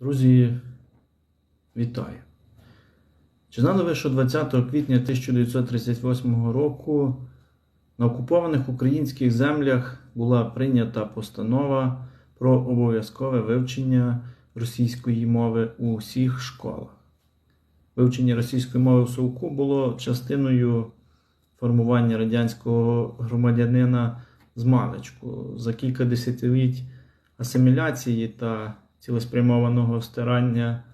Друзі, вітаю! Чи знали ви, що 20 квітня 1938 року на окупованих українських землях була прийнята постанова про обов'язкове вивчення російської мови у всіх школах? Вивчення російської мови в Совку було частиною формування радянського громадянина з маличку. За кілька десятиліть асиміляції та цілеспрямованого стирання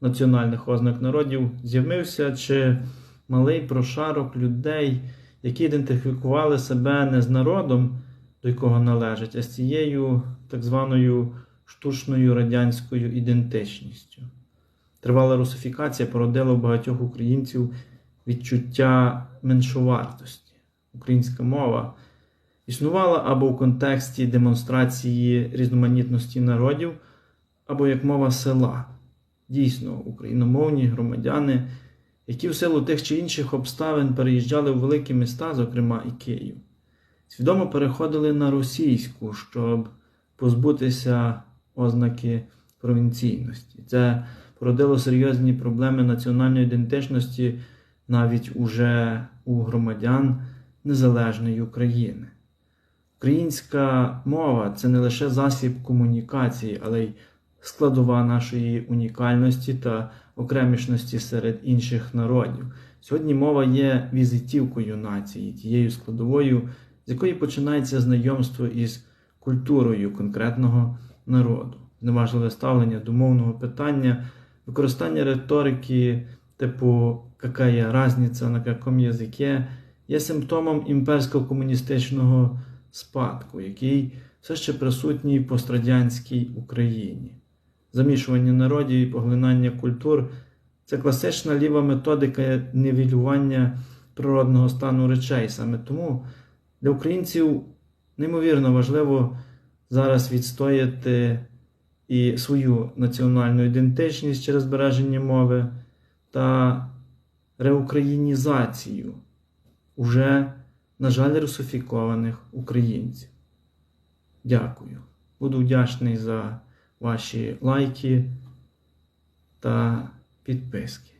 національних ознак народів з'явився чи малий прошарок людей, які ідентифікували себе не з народом, до якого належать, а з цією так званою штучною радянською ідентичністю. Тривала русифікація породила у багатьох українців відчуття меншовартості. Українська мова існувала або в контексті демонстрації різноманітності народів, або як мова села. Дійсно, україномовні громадяни, які в силу тих чи інших обставин переїжджали в великі міста, зокрема і Київ, свідомо переходили на російську, щоб позбутися ознаки провінційності. Це породило серйозні проблеми національної ідентичності навіть уже у громадян незалежної України. Українська мова це не лише засіб комунікації, але й складова нашої унікальності та окремішності серед інших народів. Сьогодні мова є візитівкою нації, тією складовою, з якої починається знайомство із культурою конкретного народу. Зневажливе ставлення до мовного питання, використання риторики, типу «какая разниця на якому язикі» є симптомом імперсько-комуністичного спадку, який все ще присутній в пострадянській Україні. Замішування народів і поглинання культур це класична ліва методика нівелювання природного стану речей. Саме тому для українців неймовірно важливо зараз відстояти і свою національну ідентичність через збереження мови та реукраїнізацію уже, на жаль, русифікованих українців. Дякую. Буду вдячний за ваші лайки та підписки.